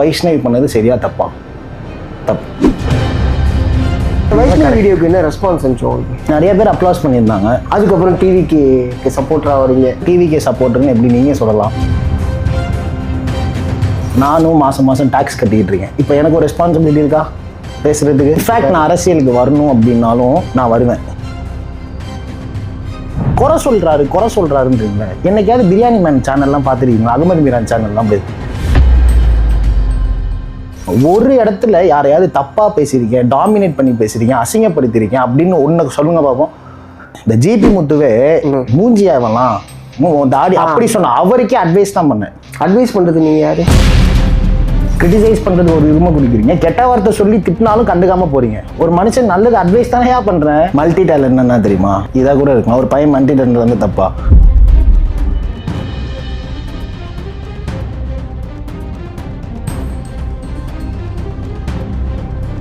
வைஷ்ணவி பண்ணது சரியா தப்பா? தப்பு. வைஷ்ணவ் வீடியோக்கு என்ன ரெஸ்பான்ஸ் இருந்துச்சு உங்களுக்கு நிறைய பேர் அப்ளாஸ் பண்ணியிருந்தாங்க. அதுக்கப்புறம் டிவிக்கு சப்போர்ட்டராக வரீங்க. டிவிகே சப்போர்ட்டுன்னு எப்படி நீங்கள் சொல்லலாம்? நானும் மாதம் மாதம் டாக்ஸ் கட்டிக்கிட்டு இருக்கேன். இப்போ எனக்கு ஒரு ரெஸ்பான்சிபிலிட்டி இருக்கா? பேசுறதுக்கு. இன்ஃபேக்ட் நான் அரசியலுக்கு வரணும் அப்படின்னாலும் நான் வருவேன். குறை சொல்றாரு குறை சொல்றாருன்றீங்களே. என்னைக்காவது பிரியாணி மேன் சேனல்லாம் பார்த்துருக்கீங்களா? அகமது பிரியாணி சேனல்லாம் போய். ஒரு இடத்துல யாரையாவது தப்பா பேசியிருக்கேன் டாமினேட் பண்ணி பேசியிருக்கேன் அசிங்கப்படுத்தியிருக்கேன் அப்படின்னு ஒன்று சொல்லுங்க பார்ப்போம் இந்த ஜிபி முத்துவே மூஞ்சி ஆவலாம் உன் தாடி அப்படி சொன்ன அவருக்கே அட்வைஸ் தான் பண்ணேன். அட்வைஸ் பண்ணுறது நீங்கள் யாரு? கிரிட்டிசைஸ் பண்றது ஒரு உரிமை குடிக்கிறீங்க. கெட்ட வார்த்தை சொல்லி திட்டினாலும் கண்டுக்காம போறீங்க. ஒரு மனுஷன் நல்லது அட்வைஸ் தானே பண்றேன்? மல்டி டேலண்ட் என்ன தெரியுமா? இதா கூட இருக்கும் ஒரு பையன் மல்டி டேலண்ட் வந்து தப்பா?